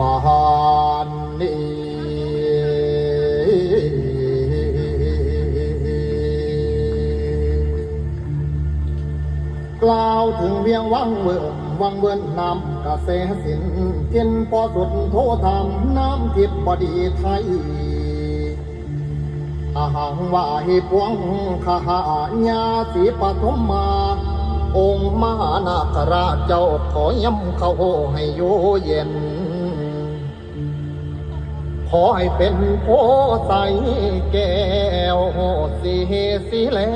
บานนี้กล่าวถึงเวียงวังเวิร์วังเวิร์นน้ำกระแสสินเกินพอสุดโทธรรมน้ำทิพย์บดีไทยอาหังว่าหิปวงขหาญาสีปฐมมา องค์มหานาคราชเจ้าขอย้ำเขาให้อยู่เย็น ขอให้เป็นโพใสแก้วสีสีแล้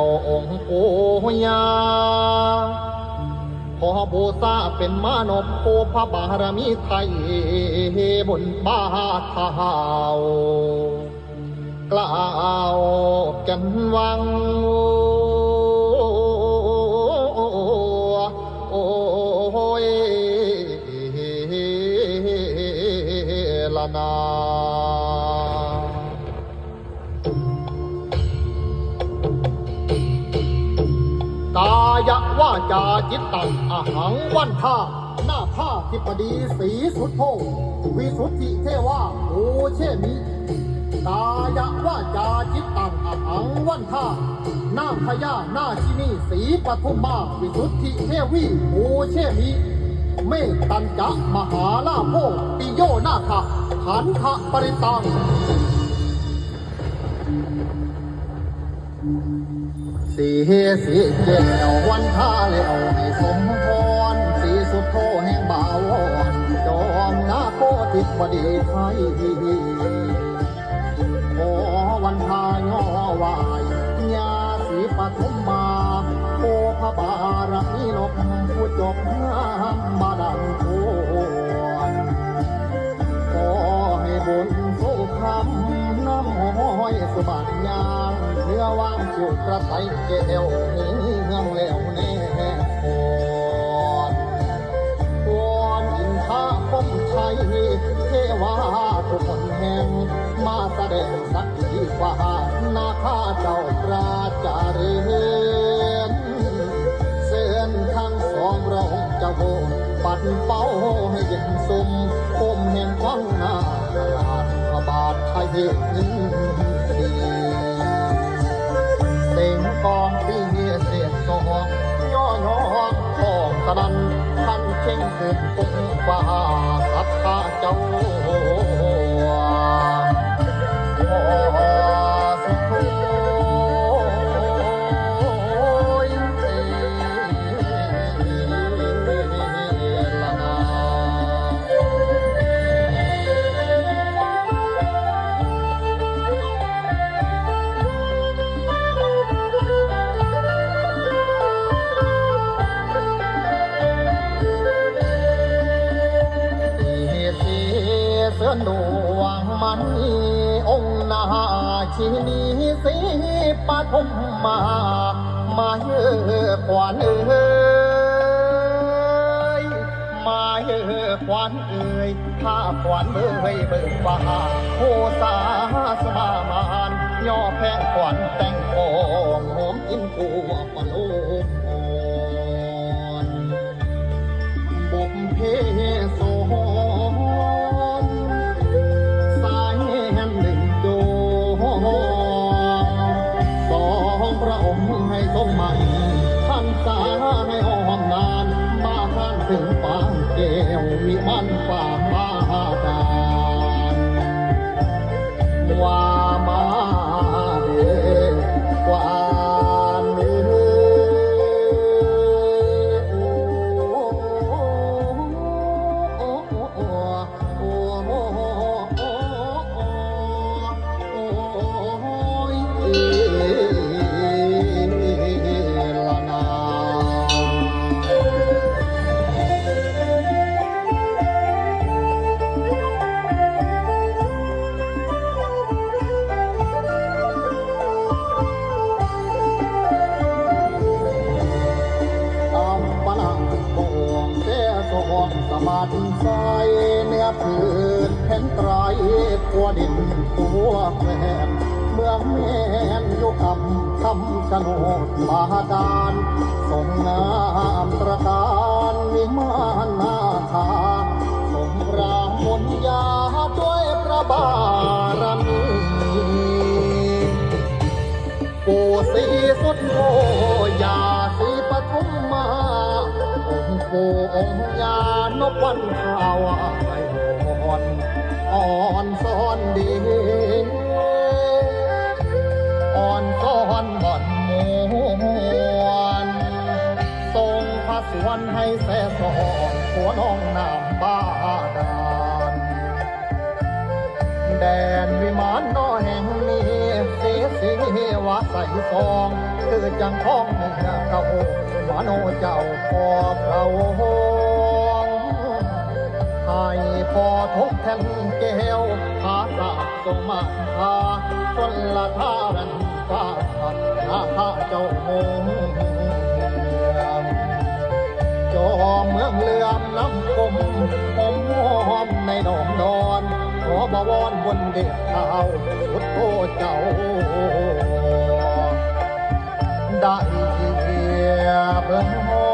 วองค์ปู่ยา ขอบูชาเป็นมานพโพพระบารมีไทยบนบาเท้ากล่าวกันวัง นากายะว่าจาจิตตังอหังวันท่าหน้าท่าทิปดีสีสุดโทวิสุทธิเทวาโอเชมิกายะว่าจาจิตตังอหังวันท่าหน้าพญาหน้าชินีสีปทุมมาวิสุทธิเทวีโอเชมิ เมตตัญจะมหาลาโภปิโยนาคา ขันธปริตัง สีสีเกี่ยววันท่าแล้วให้สมพร สีสุดโทแห่งบ่าวอนจอมนาโคติบดีไทยขอวันทายอวายญาสีปฐุมมาโคพระบารมีนกผู้จบงามมา สุบัติยางเนื้อว่างจุกระไตเกลียวเฮืองแล้วแน่พรวอนอินทาคมชัยเทวาทุกคนแห่งมาแสดงสักทีว่านาคาเจ้าปราจารือนเส้นทางสองเราจะโหนปัดเป้าให้เย็นสมคมแห่งฟังนาลาดบาทไทย กองที่เฮียเสียสองย่อย่อของสนันท่านเข่งสุดปุงฟ้าสัทธาเจ้า ชินีสีปฐมมา มาเยอะกว่าเอ้ยมาเยอะกว่าเอ้ยถ้าขวัญเอ้ยเบิกฟ้าโคสาสมามานย่อแพงขวัญแต่งกองหอมกินกัวปะโลกอ่อนบุพเพ ใหมมันท่านสาให้หอมนานมาท่านถึงปางแก้วมีมันฝ่ามาดา กลัวดินกัวแปลงเมื่อแม่นยู่กับคำชะโนดมาดานส่งน้ำประการวิมานนาคาสมรามมนยาด้วยพระบารมีปู่สีสุดโอยาสีปฐุมมาองค์ปู่องค์ยานวันขาวา หัวน้องน้ำบ้าดานแดนวิมานน้อแห่งนี้เสียสีวาใส่ฟอง คือจังท้องเนื้อเก่าวาโนเจ้าพอเก่าให้พอทงแทนแก้วหาสาบทรงมาหาชนละท่ารันฟ้าหาข้าเจ้าหง จอมเมืองเลื่อมน้ำคมผมหอมในนองนอน ขอบวรบนเด็กเท้าสุดโตเจ้า ได้เหยียบหอ